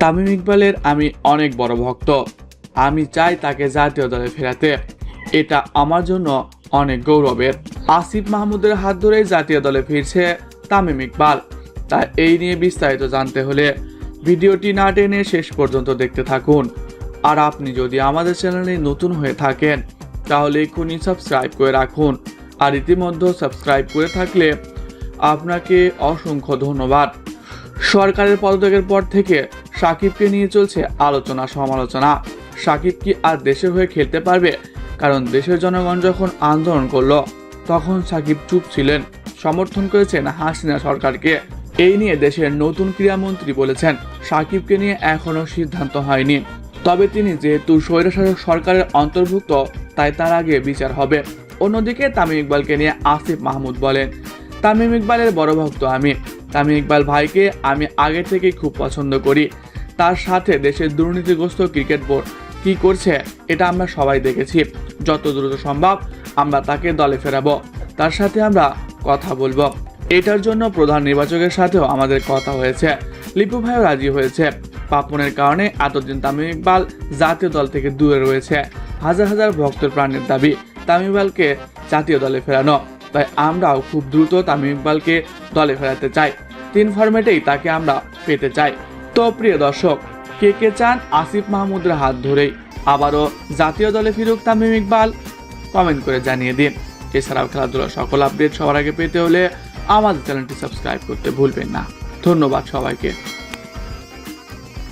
তামিম ইকবালের আমি অনেক বড় ভক্ত। আমি চাই তাকে জাতীয় দলে ফেরাতে। এটা আমার জন্য অনেক গৌরবের। আসিফ মাহমুদের হাত ধরেই জাতীয় দলে ফিরছে তামিম ইকবাল। তা এই নিয়ে বিস্তারিত জানতে হলে ভিডিওটি না টেনে শেষ পর্যন্ত দেখতে থাকুন। আর আপনি যদি আমাদের চ্যানেলে নতুন হয়ে থাকেন, তাহলে এক্ষুনি সাবস্ক্রাইব করে রাখুন। আর ইতিমধ্যে সাবস্ক্রাইব করে থাকলে আপনাকে অসংখ্য ধন্যবাদ। সরকারের পদত্যাগের পর থেকে সাকিবকে নিয়ে চলছে আলোচনা সমালোচনা। সাকিব কি আর দেশের হয়ে খেলতে পারবে? কারণ দেশের জনগণ যখন আন্দোলন করল, তখন সাকিব চুপ ছিলেন। সমর্থন করেছেন হাসিনা সরকারকে। এই নিয়ে দেশের নতুন ক্রীড়ামন্ত্রী বলেছেন, সাকিবকে নিয়ে এখনও সিদ্ধান্ত হয়নি। তবে তিনি যেহেতু স্বৈরশাসক সরকারের অন্তর্ভুক্ত, তাই তার আগে বিচার হবে। অন্যদিকে তামিম ইকবালকে নিয়ে আসিফ মাহমুদ বলেন, তামিম ইকবালের বড় ভক্ত আমি। তামিম ইকবাল ভাইকে আমি আগে থেকেই খুব পছন্দ করি। তার সাথে দেশের দুর্নীতিগ্রস্ত ক্রিকেট বোর্ড কি করছে, এটা আমরা সবাই দেখেছি। যত দ্রুত সম্ভব আমরা তাকে দলে ফেরাবো। তার সাথে আমরা কথা বলব। এটার জন্য প্রধান নির্বাচকের সাথেও আমাদের কথা হয়েছে। লিপু ভাইও রাজি হয়েছে। পাপনের কারণে এতদিন তামিম ইকবাল জাতীয় দল থেকে দূরে রয়েছে। হাজার হাজার ভক্তের প্রাণের দাবি তামিম ইকবালকে জাতীয় দলে ফেরানো। তাই আমরাও খুব দ্রুত তামিম ইকবালকে দলে ফেরাতে চাই। তিন ফরম্যাটেই তাকে আমরা পেতে চাই। তো প্রিয় দর্শক, কে কে চান আসিফ মাহমুদের হাত ধরেই? আবারও জাতীয় দলে ফিরুক তামিম ইকবাল কমেন্ট করে জানিয়ে দিন। এছাড়াও খেলাধুলার সকল আপডেট সবার আগে পেতে হলে আমাদের চ্যানেলটি সাবস্ক্রাইব করতে ভুলবেন না। ধন্যবাদ সবাইকে।